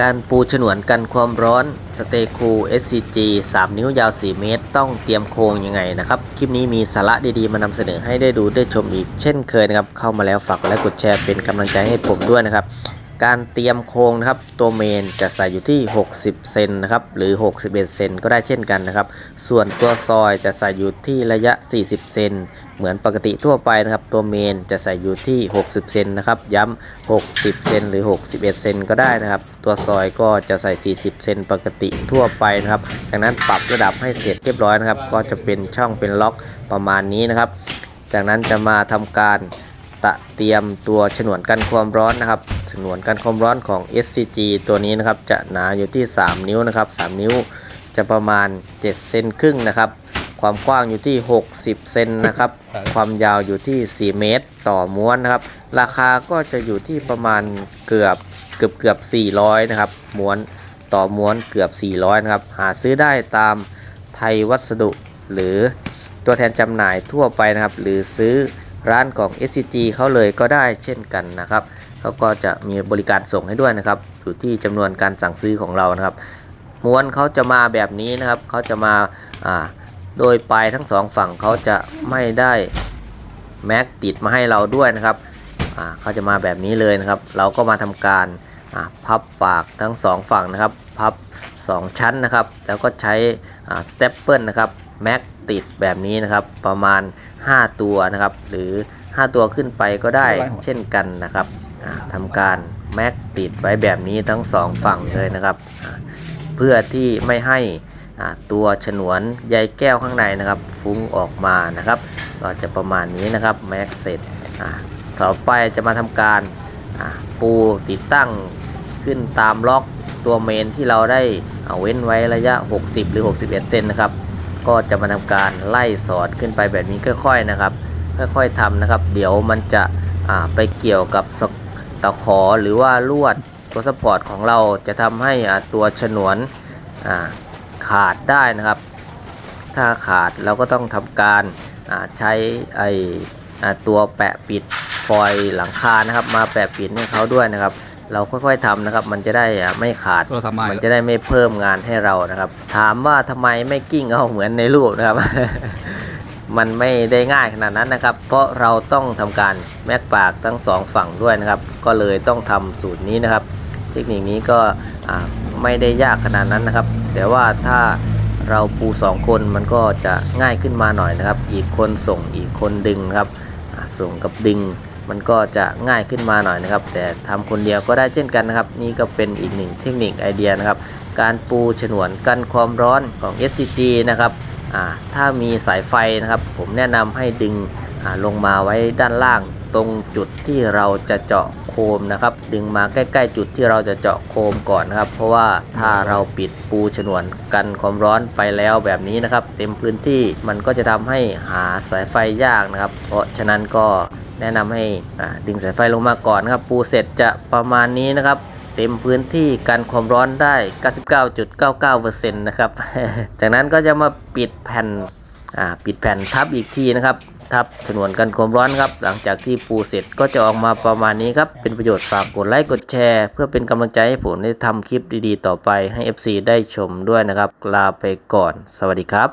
การปูฉนวนกันความร้อนสเตคู SCG 3 นิ้วยาว 4 เมตร ต้องเตรียมโครงยังไงนะครับ คลิปนี้มีสาระดีๆ มานำเสนอให้ได้ดูได้ชมอีกเช่นเคยนะครับ เข้ามาแล้วฝากกดไลค์กดแชร์เป็นกำลังใจให้ผมด้วยนะครับ การเตรียมโครงนะครับตัวเมนจะใส่อยู่ที่ 60 เซนนะครับหรือ 61 เซนก็ได้เช่นกันนะครับ ส่วนตัวซอยจะใส่อยู่ที่ระยะ 40 เซนเหมือนปกติทั่วไปนะครับ ตัวเมนจะใส่อยู่ที่ 60 เซนนะครับ ย้ำ60 เซนหรือ 61 เซนก็ได้นะครับ ตัวซอยก็จะใส่ 40 เซนปกติทั่วไปนะครับจากนั้นปรับระดับให้เสร็จเรียบร้อยนะครับ ก็จะเป็นช่องเป็นล็อกประมาณนี้นะครับ จากนั้นจะมาทำการตะเตรียมตัวฉนวนกันความร้อนนะครับ ฉนวนกันความร้อนของ SCG ตัวนี้นะครับ จะหนาอยู่ที่ 3 นิ้วนะครับ 3 นิ้วจะประมาณ 7 เซนครึ่งนะครับ ความกว้างอยู่ที่ 60 เซนนะครับ ความยาวอยู่ที่ 4 เมตร ต่อม้วนนะครับ ราคาก็จะอยู่ที่ประมาณเกือบเกือบเกือบ 400 นะครับ ม้วนต่อม้วนเกือบ 400 นะครับ หาซื้อได้ตามไทยวัสดุหรือตัวแทนจำหน่ายทั่วไปนะครับ หรือซื้อร้านของ SCG เขาเลยก็ได้เช่นกันนะครับ เขาก็จะมีบริการส่งให้ด้วยนะครับ อยู่ที่จำนวนการสั่งซื้อของเรานะครับ ม้วนเขาจะมาแบบนี้นะครับ เขาจะมาอ่าโดยปลายทั้งสองฝั่งเขาจะไม่ได้แม็กติดมาให้เราด้วยนะครับอ่าเขาจะมาแบบนี้เลยนะครับ เราก็มาทำการอ่าพับปากทั้งสองฝั่งนะครับ พับ 2 ชั้นนะครับ แล้วก็ใช้สเตปเปิลนะครับแม็กติดแบบนี้นะครับ ประมาณ 5 ตัวนะครับ หรือ 5 ตัวขึ้นไปก็ได้เช่นกันนะครับอ่า ทำการแม็กติดไว้แบบนี้ทั้งสองฝั่งเลยนะครับ เพื่อที่ไม่ให้ตัวฉนวนใยแก้วข้างในนะครับ ฟุ้งออกมานะครับ ก็จะประมาณนี้นะครับแม็กเสร็จต่อไปจะมาทำการปูติดตั้งขึ้นตามล็อกตัวเมนที่เราได้เอาเว้นไว้ระยะ 60 หรือ 61 เซนนะครับ ก็จะมาทำการไล่สอดขึ้นไปแบบนี้ค่อยๆนะครับ ค่อยๆทำนะครับ เดี๋ยวมันจะไปเกี่ยวกับสก ตะขอหรือว่าลวดตัวสปอร์ตของเราจะทำให้อ่าตัวฉนวนอ่าขาดได้นะครับ ถ้าขาดเราก็ต้องทำการอ่าใช้ไออ่าตัวแปะปิดฟอยล์หลังคานะครับ มาแปะปิดให้เขาด้วยนะครับ เราค่อยๆทำนะครับ มันจะได้อ่าไม่ขาดโทรศัพท์มามันจะได้ไม่เพิ่มงานให้เรานะครับ ถามว่าทำไมไม่กิ้งเอาเหมือนในรูปนะครับ มันไม่ได้ง่ายขนาดนั้นนะครับ เพราะเราต้องทำการแม็กปากทั้งสองฝั่งด้วยนะครับ ก็เลยต้องทำสูตรนี้นะครับ เทคนิคนี้ก็ไม่ได้ยากขนาดนั้นนะครับ แต่ว่าถ้าเราปูสองคนมันก็จะง่ายขึ้นมาหน่อยนะครับ อีกคนส่งอีกคนดึงครับ ส่งกับดึงมันก็จะง่ายขึ้นมาหน่อยนะครับ แต่ทำคนเดียวก็ได้เช่นกันนะครับ นี่ก็เป็นอีกหนึ่งเทคนิคไอเดียนะครับ การปูฉนวนกันความร้อนของ SCG นะครับ ถ้ามีสายไฟนะครับ ผมแนะนำให้ดึงลงมาไว้ด้านล่างตรงจุดที่เราจะเจาะโคมนะครับ ดึงมาใกล้ๆ จุดที่เราจะเจาะโคมก่อนนะครับ เพราะว่าถ้าเราปิดปูฉนวนกันความร้อนไปแล้วแบบนี้นะครับ เต็มพื้นที่มันก็จะทำให้หาสายไฟยากนะครับ เพราะฉะนั้นก็แนะนำให้ดึงสายไฟลงมาก่อนนะครับ ปูเสร็จจะประมาณนี้นะครับ เต็มพื้นที่กันความร้อนได้ 99.99%นะครับ จากนั้นก็จะมาปิดแผ่นปิดแผ่นทับอีกทีนะครับ ทับฉนวนกันความร้อนครับ หลังจากที่ปูเสร็จก็จะออกมาประมาณนี้ครับ เป็นประโยชน์ฝากกดไลค์กดแชร์ เพื่อเป็นกำลังใจให้ผมได้ทำคลิปดีๆ ต่อไปให้ FC ได้ชมด้วยนะครับ ลาไปก่อน สวัสดีครับ